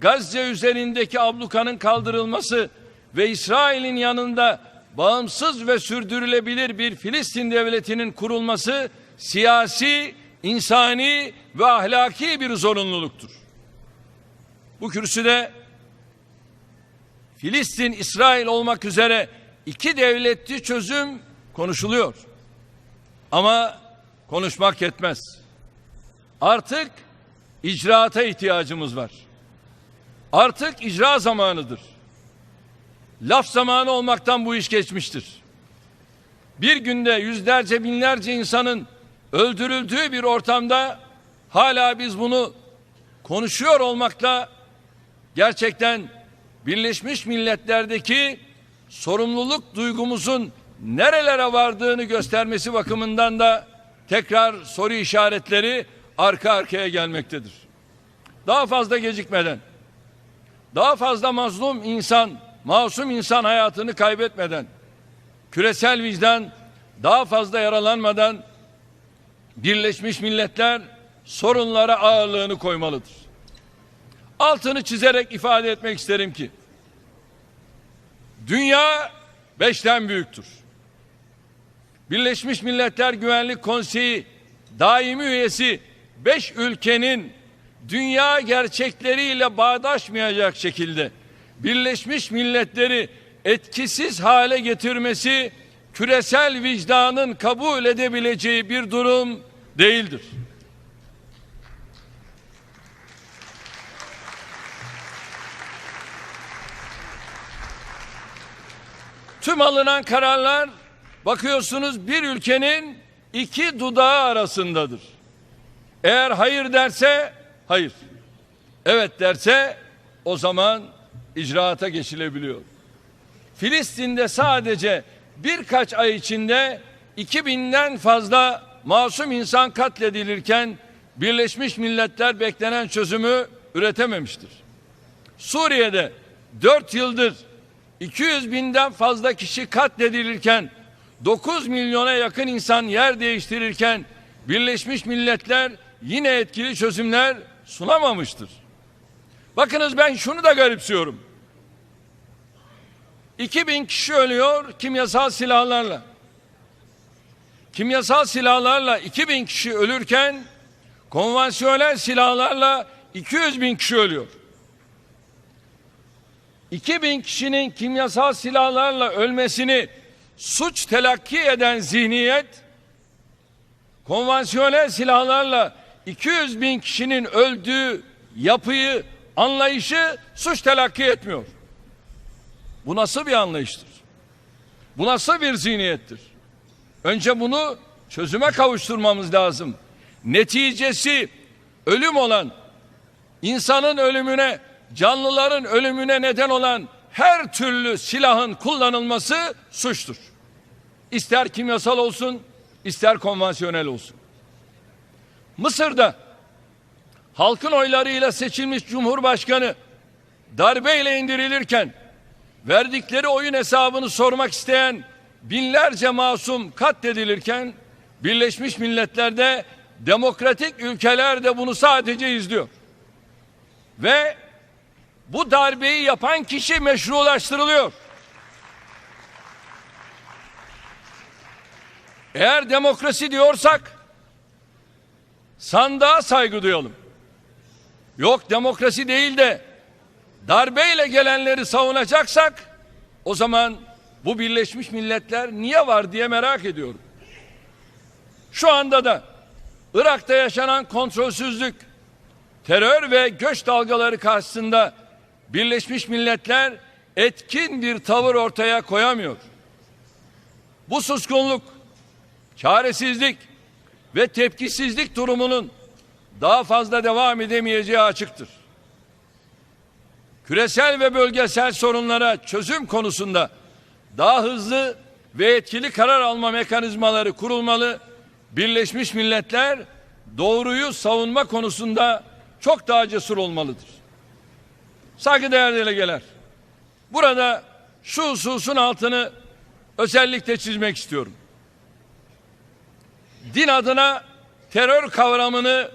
Gazze üzerindeki ablukanın kaldırılması ve İsrail'in yanında bağımsız ve sürdürülebilir bir Filistin devletinin kurulması siyasi, insani ve ahlaki bir zorunluluktur. Bu kürsüde Filistin, İsrail olmak üzere iki devletli çözüm konuşuluyor. Ama konuşmak yetmez. Artık icraata ihtiyacımız var. Artık icra zamanıdır. Laf zamanı olmaktan bu iş geçmiştir. Bir günde yüzlerce binlerce insanın öldürüldüğü bir ortamda hala biz bunu konuşuyor olmakla gerçekten Birleşmiş Milletler'deki sorumluluk duygumuzun nerelere vardığını göstermesi bakımından da tekrar soru işaretleri arka arkaya gelmektedir. Daha fazla gecikmeden, daha fazla mazlum insan, masum insan hayatını kaybetmeden, küresel vicdan daha fazla yaralanmadan Birleşmiş Milletler sorunlara ağırlığını koymalıdır. Altını çizerek ifade etmek isterim ki dünya beşten büyüktür. Birleşmiş Milletler Güvenlik Konseyi daimi üyesi beş ülkenin dünya gerçekleriyle bağdaşmayacak şekilde Birleşmiş Milletleri etkisiz hale getirmesi küresel vicdanın kabul edebileceği bir durum değildir. Tüm alınan kararlar bakıyorsunuz bir ülkenin iki dudağı arasındadır. Eğer hayır derse hayır. Evet derse o zaman icraata geçilebiliyor. Filistin'de sadece birkaç ay içinde 2000'den fazla masum insan katledilirken Birleşmiş Milletler beklenen çözümü üretememiştir. Suriye'de 4 yıldır 200 binden fazla kişi katledilirken 9 milyona yakın insan yer değiştirirken Birleşmiş Milletler yine etkili çözümler sunamamıştır. Bakınız ben şunu da garipsiyorum. 2000 kişi ölüyor kimyasal silahlarla. Kimyasal silahlarla 2000 kişi ölürken konvansiyonel silahlarla 200 bin kişi ölüyor. 2000 kişinin kimyasal silahlarla ölmesini suç telakki eden zihniyet konvansiyonel silahlarla 200 bin kişinin öldüğü yapıyı, anlayışı suç telakki etmiyor. Bu nasıl bir anlayıştır? Bu nasıl bir zihniyettir? Önce bunu çözüme kavuşturmamız lazım. Neticesi ölüm olan, insanın ölümüne, canlıların ölümüne neden olan her türlü silahın kullanılması suçtur. İster kimyasal olsun, ister konvansiyonel olsun. Mısır'da halkın oylarıyla seçilmiş cumhurbaşkanı darbeyle indirilirken verdikleri oyun hesabını sormak isteyen binlerce masum katledilirken Birleşmiş Milletler'de demokratik ülkeler de bunu sadece izliyor. Ve bu darbeyi yapan kişi meşrulaştırılıyor. Eğer demokrasi diyorsak sandığa saygı duyalım. Yok demokrasi değil de darbeyle gelenleri savunacaksak o zaman bu Birleşmiş Milletler niye var diye merak ediyorum. Şu anda da Irak'ta yaşanan kontrolsüzlük, terör ve göç dalgaları karşısında Birleşmiş Milletler etkin bir tavır ortaya koyamıyor. Bu suskunluk, çaresizlik ve tepkisizlik durumunun daha fazla devam edemeyeceği açıktır. Küresel ve bölgesel sorunlara çözüm konusunda daha hızlı ve etkili karar alma mekanizmaları kurulmalı. Birleşmiş Milletler doğruyu savunma konusunda çok daha cesur olmalıdır. Saygıdeğer delegeler, burada şu hususun altını özellikle çizmek istiyorum. Din adına terör kavramını